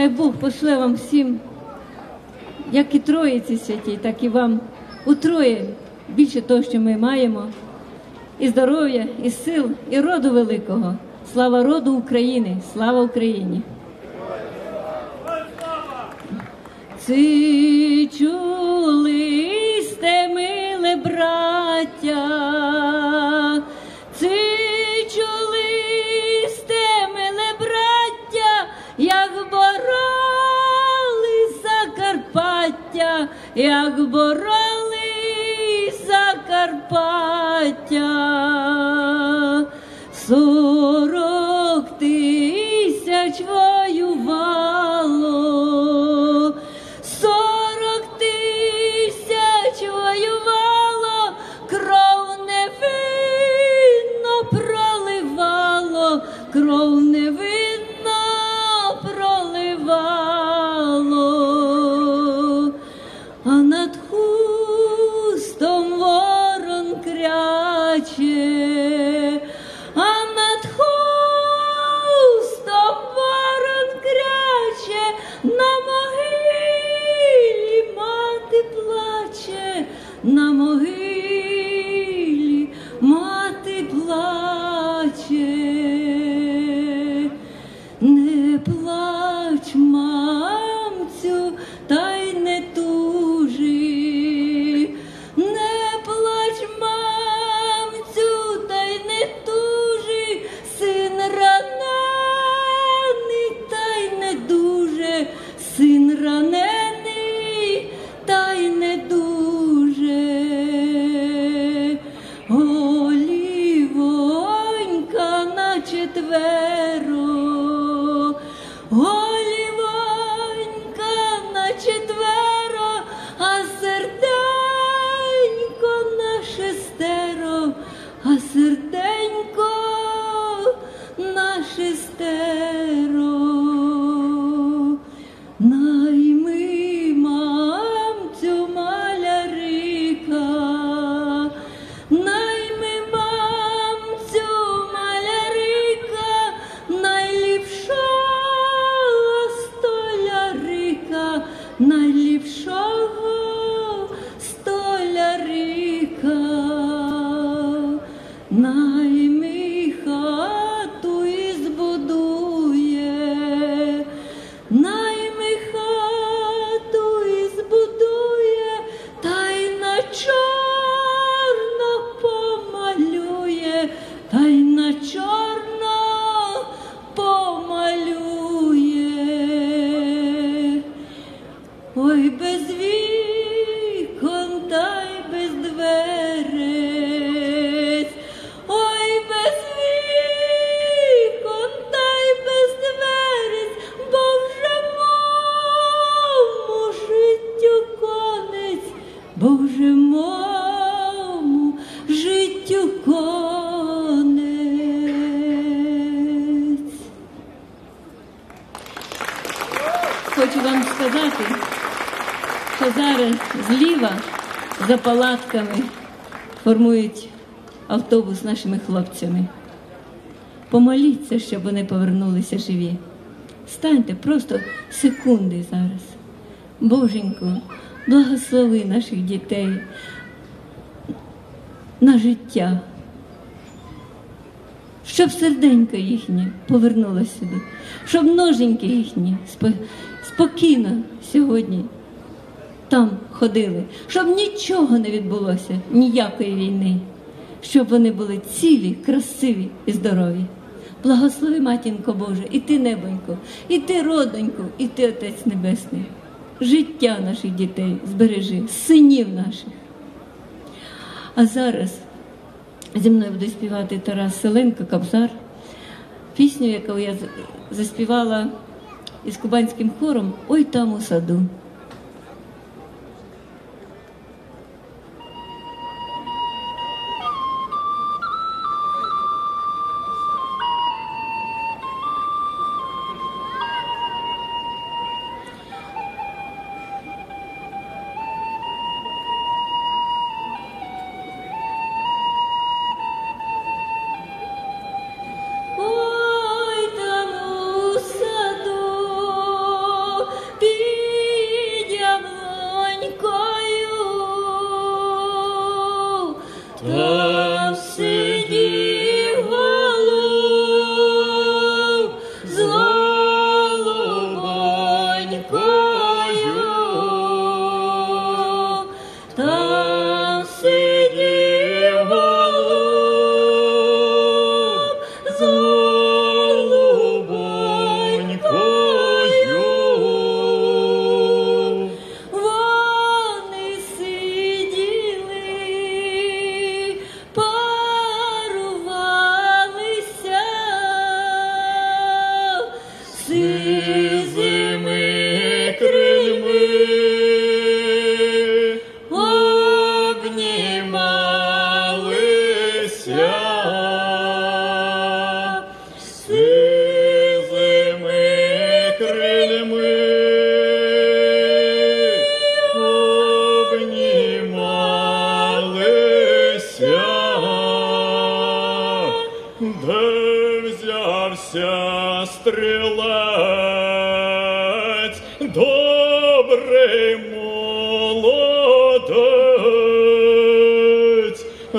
Хай Бог пошле вам всім, як і Троїці святій, так і вам утроє більше того, що ми маємо, і здоров'я, і сил, і роду великого. Слава роду України, слава Україні! Ти чули як бороли Закарпаття. Плаче, на могилі сказати, що зараз зліва за палатками формують автобус нашими хлопцями. Помоліться, щоб вони повернулися живі. Станьте просто секунди зараз. Боженько, благослови наших дітей на життя, щоб серденько їхнє повернулося сюди, щоб ноженьки їхні спокійно сьогодні там ходили, щоб нічого не відбулося, ніякої війни, щоб вони були цілі, красиві і здорові. Благослови, матінко Боже, і ти, небонько, і ти, родонько, і ти, Отець Небесний. Життя наших дітей збережи, синів наших. А зараз зі мною буде співати Тарас Селенко, Кобзар, пісню, яку я заспівала із кубанським хором Ой там у саду.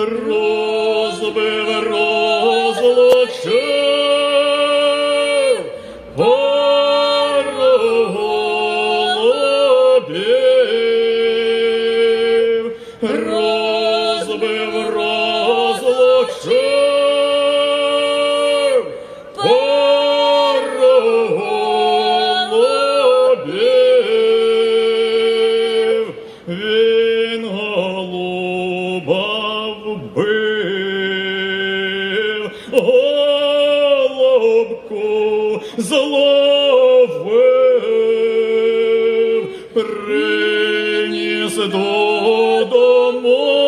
rosa bella rosa vencedor do mundo.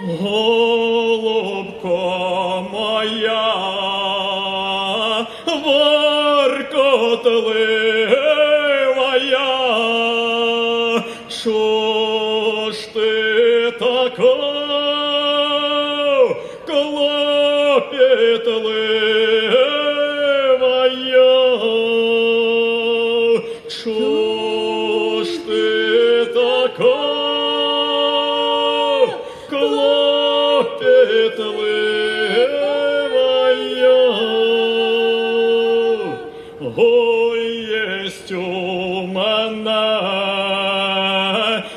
голубко моя, варкотли. тумана,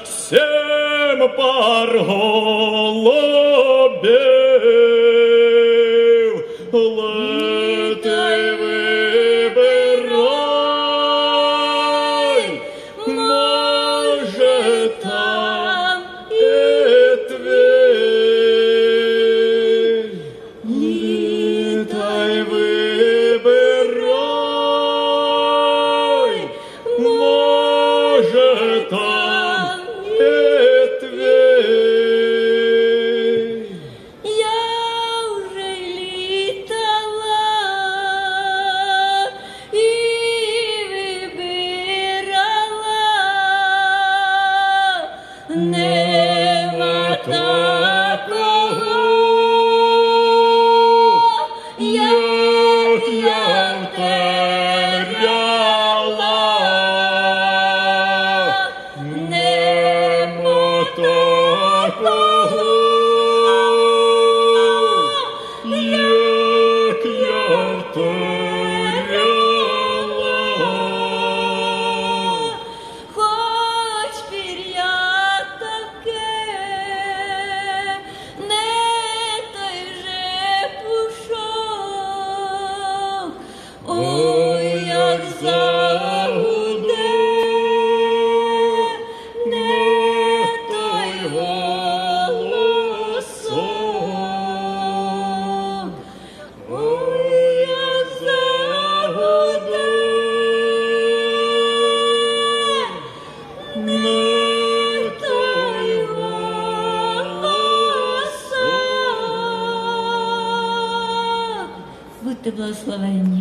всем паргон. 十四了已